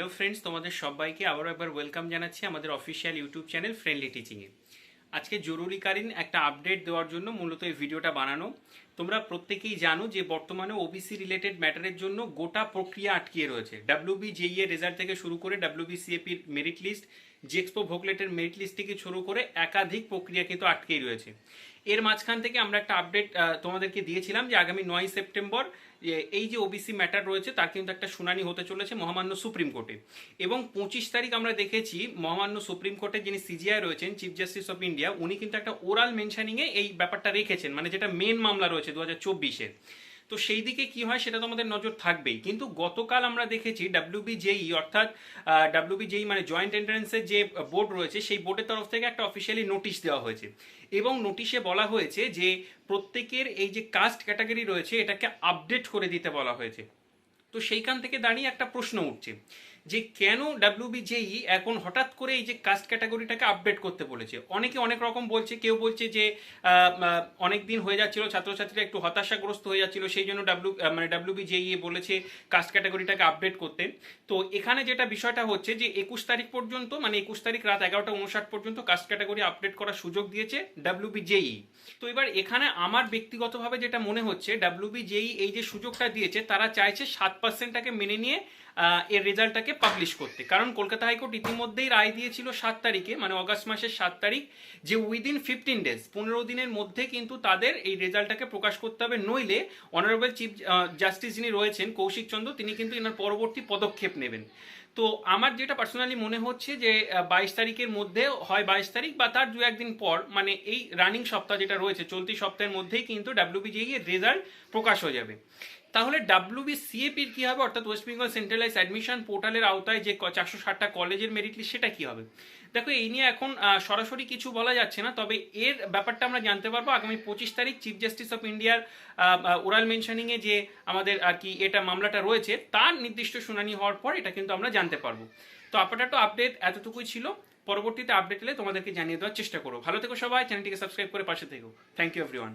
Hello friends তোমাদের সবাইকে আবারও একবার ওয়েলকাম জানাচ্ছি আমাদের অফিসিয়াল ইউটিউব চ্যানেল ফ্রেন্ডলি টিচিংয়ে আজকে জরুরিকালীন একটা আপডেট দেওয়ার জন্য মূলত এই ভিডিওটা বানানো। তোমরা প্রত্যেকেই জানো যে বর্তমানে ওবিসি রিলেটেড ম্যাটারের জন্য গোটা প্রক্রিয়া আটকিয়ে রয়েছে। ডাব্লিউবি জেই এর রেজাল্ট থেকে শুরু করে ডাব্লিউবি সিএপির মেরিট লিস্ট জেক্সপো ভোগলেটের মেরিট লিস্ট থেকে শুরু করে একাধিক প্রক্রিয়া কিন্তু আটকেই রয়েছে। এর মাঝখান থেকে আমরা একটা আপডেট তোমাদেরকে দিয়েছিলাম যে আগামী নয় সেপ্টেম্বর যে এই যে ওবিসি ম্যাটার রয়েছে, তার কিন্তু একটা শুনানি হতে চলেছে মহামান্য সুপ্রিম কোর্টে। এবং পঁচিশ তারিখ আমরা দেখেছি মহামান্য সুপ্রিম কোর্টে যিনি সিজিআই রয়েছেন চিফ জাস্টিস অফ ইন্ডিয়া উনি কিন্তু একটা ওরাল মেনশানিংয়ে এই ব্যাপারটা রেখেছেন মানে যেটা মেন মামলা রয়েছে দু হাজার চব্বিশের। তো সেই দিকে কি হয় সেটা তো আমাদের নজর থাকবেই। কিন্তু গতকাল আমরা দেখেছি ডাব্লিউবিজেই অর্থাৎ ডাব্লিউবিজেই মানে জয়েন্ট এন্ট্রান্সের যে বোর্ড রয়েছে, সেই বোর্ডের তরফ থেকে একটা অফিসিয়ালি নোটিশ দেওয়া হয়েছে। এবং নোটিশে বলা হয়েছে যে প্রত্যেকের এই যে কাস্ট ক্যাটাগরি রয়েছে, এটাকে আপডেট করে দিতে বলা হয়েছে। তো সেইখান থেকে দাঁড়িয়ে একটা প্রশ্ন উঠছে। যে কেন ডাব্লিউবিজেই এখন হঠাৎ করে এই যে কাস্ট ক্যাটাগরিটাকে আপডেট করতে বলেছে? অনেকে অনেক রকম বলছে, কেউ বলছে যে অনেক দিন হয়ে যাচ্ছিল, ছাত্রছাত্রীরা একটু হতাশাগ্রস্ত হয়ে যাচ্ছিল, সেই জন্য ডাব্লিউ মানে ডাব্লিউবিজেই বলেছে কাস্ট ক্যাটাগরিটাকে আপডেট করতে। তো এখানে যেটা বিষয়টা হচ্ছে যে, একুশ তারিখ পর্যন্ত মানে একুশ তারিখ রাত এগারোটা উনষাট পর্যন্ত কাস্ট ক্যাটাগরি আপডেট করার সুযোগ দিয়েছে ডাব্লিউবিজেই তো এবার এখানে আমার ব্যক্তিগতভাবে যেটা মনে হচ্ছে ডাব্লিউবিজেই এই যে সুযোগটা দিয়েছে, তারা চাইছে সাত পার্সেন্টটাকে মেনে নিয়ে এর রেজাল্টটাকে পাবলিশ করতে। কারণ কলকাতা হাইকোর্ট ইতিমধ্যেই রায় দিয়েছিল সাত তারিখে মানে অগাস্ট মাসের সাত তারিখ, যে উইদিন ফিফটিন ডেজ পনেরো দিনের মধ্যে কিন্তু তাদের এই রেজাল্টটাকে প্রকাশ করতে হবে। নইলে অনারেবল চিফ জাস্টিস যিনি রয়েছেন, কৌশিক চন্দ্র, তিনি কিন্তু এনার পরবর্তী পদক্ষেপ নেবেন। তো আমার যেটা পার্সোনালি মনে হচ্ছে যে বাইশ তারিখের মধ্যে হয় বাইশ তারিখ বা তার দু একদিন পর মানে এই রানিং সপ্তাহ যেটা রয়েছে, চলতি সপ্তাহের মধ্যেই কিন্তু ডাব্লিউবিজেই এর রেজাল্ট প্রকাশ হয়ে যাবে। তাহলে ডাব্লিউবি সিএপির কী হবে? অর্থাৎ ওয়েস্ট বেঙ্গল সেন্ট্রালাইজ অ্যাডমিশন পোর্টালের আওতায় যে চারশো ষাটটা কলেজের মেরিট লিস্ট সেটা কী হবে? দেখো, এই নিয়ে এখন সরাসরি কিছু বলা যাচ্ছে না, তবে এর ব্যাপারটা আমরা জানতে পারব। আগামী পঁচিশ তারিখ চিফ জাস্টিস অফ ইন্ডিয়ার ওরাল মেনশনিংয়ে যে আমাদের আর কি এটা মামলাটা রয়েছে, তার নির্দিষ্ট শুনানি হওয়ার পর এটা কিন্তু আমরা জানতে পারব। তো আপাতত আপডেট এতটুকুই ছিল। পরবর্তীতে আপডেট এলে তোমাদেরকে জানিয়ে দেওয়ার চেষ্টা করো ভালো থেকো সবাই, চ্যানেলটিকে সাবস্ক্রাইব করে পাশে থেকো। Thank you everyone